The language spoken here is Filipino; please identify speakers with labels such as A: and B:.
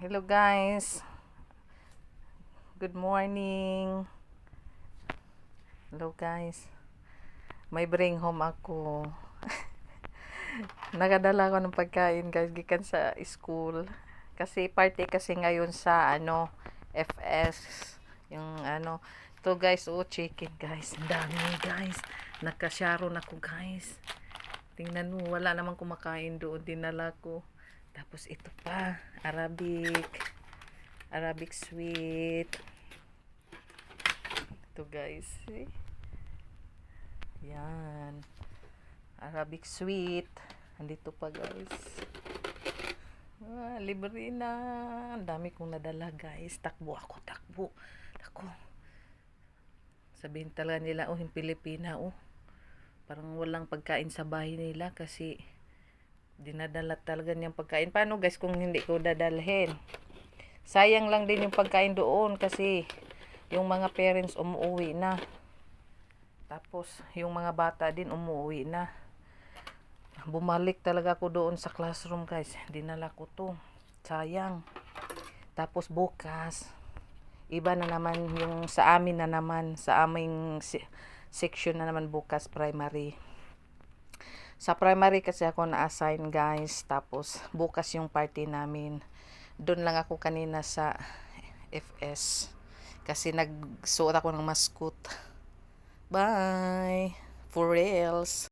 A: Hello guys. Good morning. Hello guys. May bring home ako. Nagadala ko ng pagkain guys gikan sa school. Kasi party kasi ngayon sa ano FS yung ano to guys oh chicken guys ang dami guys nagkasyaron ako guys tingnan mo wala namang kumakain doon dinala ko tapos ito pa, Arabic. Arabic sweet. Ito guys. See? Yan. Arabic sweet. Andito pa guys. Ah, libre na. Ang dami kong nadala guys. Takbo ako, takbo. Takbo. Sabihin talaga nila, oh, yung Pilipina, oh. Parang walang pagkain sa bahay nila kasi dinadala talaga niyang pagkain. Paano guys kung hindi ko dadalhin? Sayang lang din yung pagkain doon kasi yung mga parents umuwi na. Tapos yung mga bata din umuwi na. Bumalik talaga ako doon sa classroom guys. Dinala ko to. Sayang. Tapos bukas, iba na naman yung sa amin na naman, sa aming se- section na naman bukas primary. Sa primary kasi ako na-assign guys. Tapos bukas yung party namin. Doon lang ako kanina sa FS. Kasi nagsuot ako ng maskot. Bye! For reals!